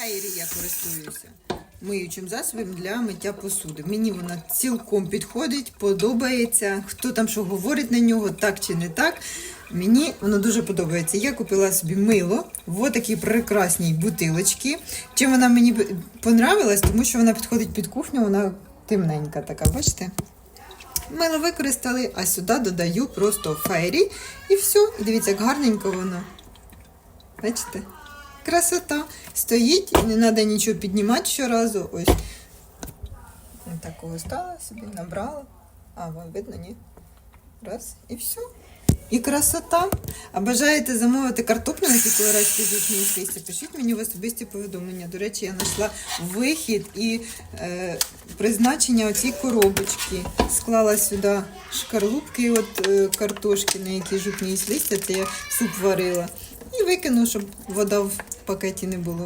Фейрі я користуюся миючим засобом для миття посуди. Мені вона цілком підходить, подобається. Хто там що говорить на нього, так чи не так. Мені воно дуже подобається. Я купила собі мило в такій прекрасній бутилочці. Чим вона мені понравилась, тому що вона підходить під кухню, вона темненька така, бачите? Мило використали, а сюди додаю просто фейрі і все. Дивіться, як гарненько воно. Бачите? Красота. Стоїть, не треба нічого піднімати щоразу. Ось. Такого стала собі, набрала. А, вам видно, ні? Раз, і все. І красота. А бажаєте замовити картоплю на колорадській житній листя, пишіть мені в особисті повідомлення. До речі, я знайшла вихід і е, призначення оцій коробочки. Склала сюди шкарлупки от, е, картошки, на які жутні листя, це я суп варила. Викину, щоб вода в пакеті не було.